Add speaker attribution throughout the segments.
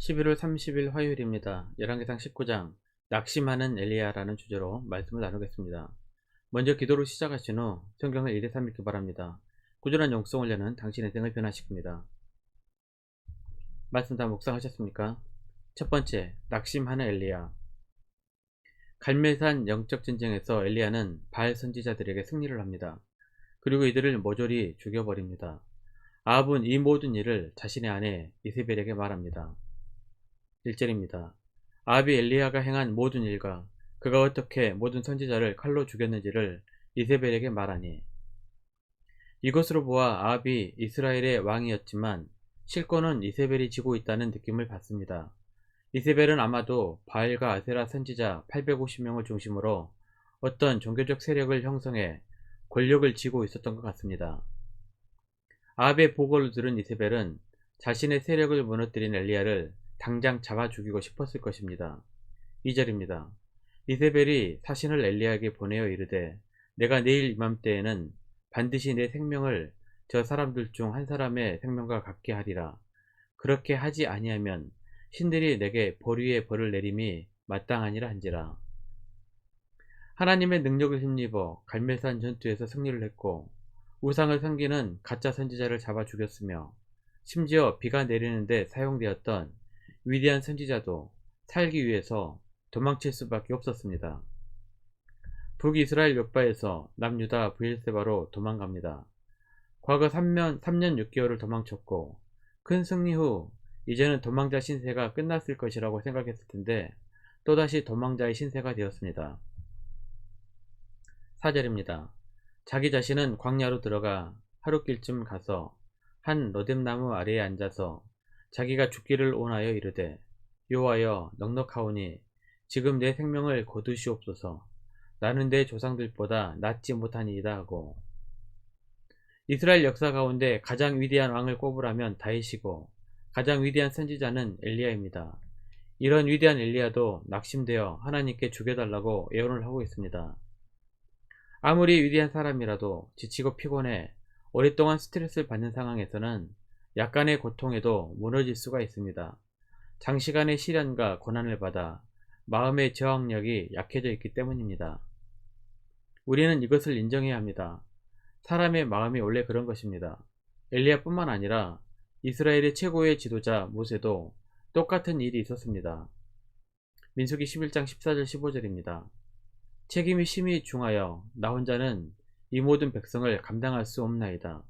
Speaker 1: 11월 30일 화요일입니다. 열왕기상 19장 낙심하는 엘리야라는 주제로 말씀을 나누겠습니다. 먼저 기도로 시작하신 후 성경을 1대 3 읽기 바랍니다. 꾸준한 용성을 여는 당신의 생을 변화시킵니다. 말씀 다 묵상하셨습니까? 첫 번째, 낙심하는 엘리야. 갈멜산 영적 전쟁에서 엘리야는 바알 선지자들에게 승리를 합니다. 그리고 이들을 모조리 죽여버립니다. 아합은 이 모든 일을 자신의 아내 이세벨에게 말합니다. 1절입니다. 아합이 엘리야가 행한 모든 일과 그가 어떻게 모든 선지자를 칼로 죽였는지를 이세벨에게 말하니 이것으로 보아 아합이 이스라엘의 왕이었지만 실권은 이세벨이 지고 있다는 느낌을 받습니다. 이세벨은 아마도 바알과 아세라 선지자 850명을 중심으로 어떤 종교적 세력을 형성해 권력을 쥐고 있었던 것 같습니다. 아합의 보고를 들은 이세벨은 자신의 세력을 무너뜨린 엘리야를 당장 잡아 죽이고 싶었을 것입니다. 2절입니다. 이세벨이 사신을 엘리야에게 보내어 이르되 내가 내일 이맘때에는 반드시 내 생명을 저 사람들 중 한 사람의 생명과 같게 하리라. 그렇게 하지 아니하면 신들이 내게 보리의 벌을 내림이 마땅하니라 한지라. 하나님의 능력을 힘입어 갈멜산 전투에서 승리를 했고 우상을 섬기는 가짜 선지자를 잡아 죽였으며 심지어 비가 내리는데 사용되었던 위대한 선지자도 살기 위해서 도망칠 수밖에 없었습니다. 북이스라엘 요바에서 남유다 브일세바로 도망갑니다. 과거 3년, 3년 6개월을 도망쳤고 큰 승리 후 이제는 도망자 신세가 끝났을 것이라고 생각했을 텐데 또다시 도망자의 신세가 되었습니다. 4절입니다. 자기 자신은 광야로 들어가 하루길쯤 가서 한 로뎀나무 아래에 앉아서 자기가 죽기를 원하여 이르되 여호와여 넉넉하오니 지금 내 생명을 거두시옵소서 나는 내 조상들보다 낫지 못하니이다 하고 이스라엘 역사 가운데 가장 위대한 왕을 꼽으라면 다윗이고 가장 위대한 선지자는 엘리야입니다. 이런 위대한 엘리야도 낙심되어 하나님께 죽여달라고 예언을 하고 있습니다. 아무리 위대한 사람이라도 지치고 피곤해 오랫동안 스트레스를 받는 상황에서는 약간의 고통에도 무너질 수가 있습니다. 장시간의 시련과 고난을 받아 마음의 저항력이 약해져 있기 때문입니다. 우리는 이것을 인정해야 합니다. 사람의 마음이 원래 그런 것입니다. 엘리야뿐만 아니라 이스라엘의 최고의 지도자 모세도 똑같은 일이 있었습니다. 민수기 11장 14절 15절입니다. 책임이 심히 중하여 나 혼자는 이 모든 백성을 감당할 수 없나이다.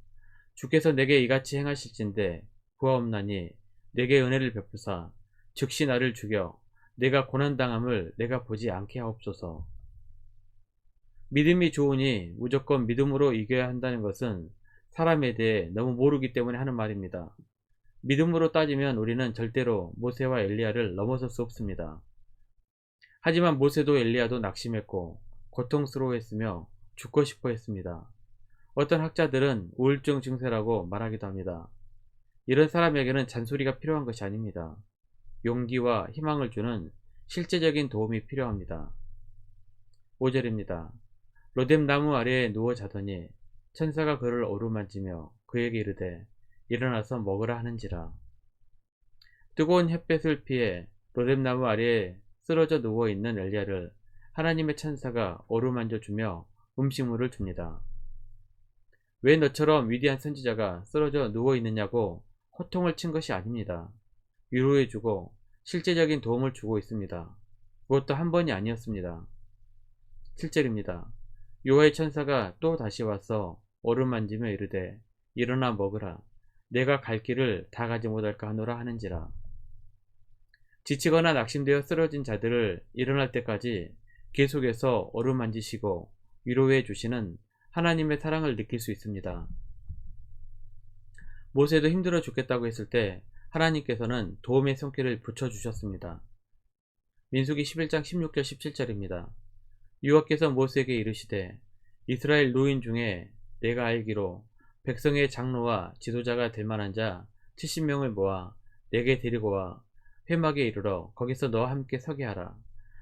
Speaker 1: 주께서 내게 이같이 행하실진데 구하옵나니 내게 은혜를 베푸사 즉시 나를 죽여 내가 고난당함을 내가 보지 않게 하옵소서. 믿음이 좋으니 무조건 믿음으로 이겨야 한다는 것은 사람에 대해 너무 모르기 때문에 하는 말입니다. 믿음으로 따지면 우리는 절대로 모세와 엘리야를 넘어설 수 없습니다. 하지만 모세도 엘리야도 낙심했고 고통스러워했으며 죽고 싶어 했습니다. 어떤 학자들은 우울증 증세라고 말하기도 합니다. 이런 사람에게는 잔소리가 필요한 것이 아닙니다. 용기와 희망을 주는 실제적인 도움이 필요합니다. 5절입니다. 로뎀 나무 아래에 누워 자더니 천사가 그를 어루만지며 그에게 이르되 일어나서 먹으라 하는지라. 뜨거운 햇볕을 피해 로뎀 나무 아래에 쓰러져 누워 있는 엘리야를 하나님의 천사가 어루만져 주며 음식물을 줍니다. 왜 너처럼 위대한 선지자가 쓰러져 누워 있느냐고 호통을 친 것이 아닙니다. 위로해주고 실제적인 도움을 주고 있습니다. 그것도 한 번이 아니었습니다. 7절입니다. 요하의 천사가 또 다시 와서 어루만지며 이르되 일어나 먹으라 내가 갈 길을 다 가지 못할까 하노라 하는지라 지치거나 낙심되어 쓰러진 자들을 일어날 때까지 계속해서 어루만지시고 위로해 주시는 하나님의 사랑을 느낄 수 있습니다. 모세도 힘들어 죽겠다고 했을 때 하나님께서는 도움의 손길을 붙여주셨습니다. 민수기 11장 16절 17절입니다. 유아께서 모세에게 이르시되 이스라엘 노인 중에 내가 알기로 백성의 장로와 지도자가 될 만한 자 70명을 모아 내게 데리고 와 회막에 이르러 거기서 너와 함께 서게 하라.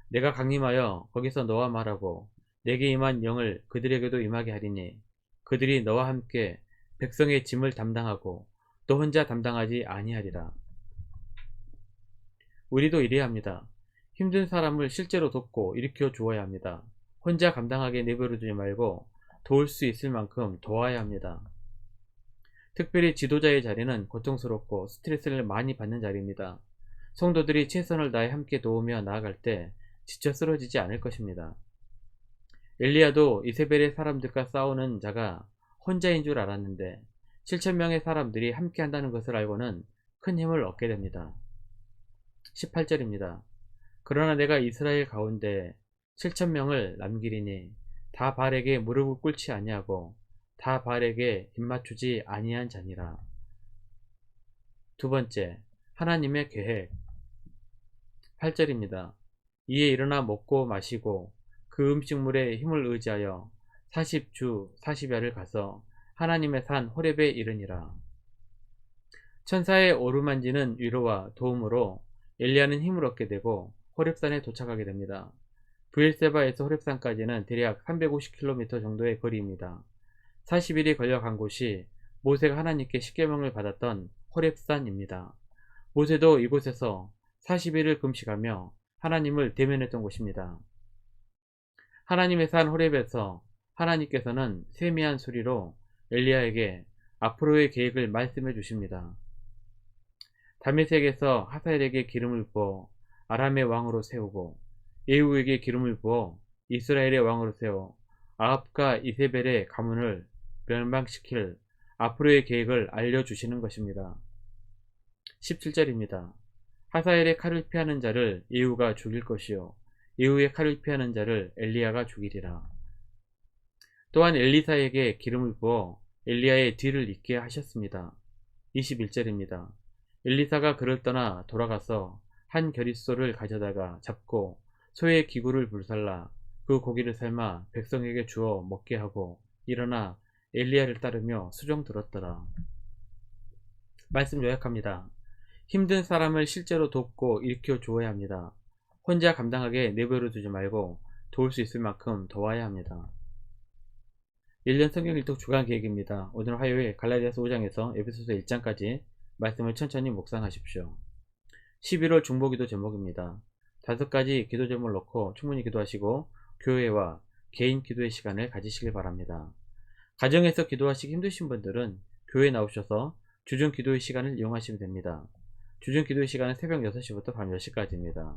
Speaker 1: 내가 강림하여 거기서 너와 말하고 내게 임한 영을 그들에게도 임하게 하리니 그들이 너와 함께 백성의 짐을 담당하고 또 혼자 담당하지 아니하리라. 우리도 이래야 합니다. 힘든 사람을 실제로 돕고 일으켜 주어야 합니다. 혼자 감당하게 내버려 두지 말고 도울 수 있을 만큼 도와야 합니다. 특별히 지도자의 자리는 고통스럽고 스트레스를 많이 받는 자리입니다. 성도들이 최선을 다해 함께 도우며 나아갈 때 지쳐 쓰러지지 않을 것입니다. 엘리야도 이세벨의 사람들과 싸우는 자가 혼자인 줄 알았는데 7천명의 사람들이 함께 한다는 것을 알고는 큰 힘을 얻게 됩니다. 18절입니다. 그러나 내가 이스라엘 가운데 7천명을 남기리니 다 발에게 무릎을 꿇지 아니하고 다 발에게 입맞추지 아니한 자니라. 두 번째, 하나님의 계획. 8절입니다. 이에 일어나 먹고 마시고 그 음식물에 힘을 의지하여 40주 40야를 가서 하나님의 산 호렙에 이르니라. 천사의 오르만지는 위로와 도움으로 엘리야는 힘을 얻게 되고 호렙산에 도착하게 됩니다. 브엘세바에서 호렙산까지는 대략 350km 정도의 거리입니다. 40일이 걸려 간 곳이 모세가 하나님께 십계명을 받았던 호렙산입니다. 모세도 이곳에서 40일을 금식하며 하나님을 대면했던 곳입니다. 하나님의 산 호렙에서 하나님께서는 세미한 소리로 엘리야에게 앞으로의 계획을 말씀해 주십니다. 다메섹에서 하사엘에게 기름을 부어 아람의 왕으로 세우고 예후에게 기름을 부어 이스라엘의 왕으로 세워 아합과 이세벨의 가문을 멸망시킬 앞으로의 계획을 알려주시는 것입니다. 17절입니다. 하사엘의 칼을 피하는 자를 예후가 죽일 것이요 예후의 칼을 피하는 자를 엘리야가 죽이리라. 또한 엘리사에게 기름을 부어 엘리야의 뒤를 잇게 하셨습니다. 21절입니다. 엘리사가 그를 떠나 돌아가서 한 겨릿소를 가져다가 잡고 소의 기구를 불살라 그 고기를 삶아 백성에게 주어 먹게 하고 일어나 엘리야를 따르며 수종 들었더라. 말씀 요약합니다. 힘든 사람을 실제로 돕고 일으켜 주어야 합니다. 혼자 감당하게 내버려 두지 말고 도울 수 있을 만큼 도와야 합니다. 1년 성경 일독 주간 계획입니다. 오늘 화요일 갈라디아서 5장에서 에베소서 1장까지 말씀을 천천히 묵상하십시오. 11월 중보기도 제목입니다. 다섯 가지 기도 제목을 놓고 충분히 기도하시고 교회와 개인 기도의 시간을 가지시길 바랍니다. 가정에서 기도하시기 힘드신 분들은 교회에 나오셔서 주중 기도의 시간을 이용하시면 됩니다. 주중 기도의 시간은 새벽 6시부터 밤 10시까지입니다.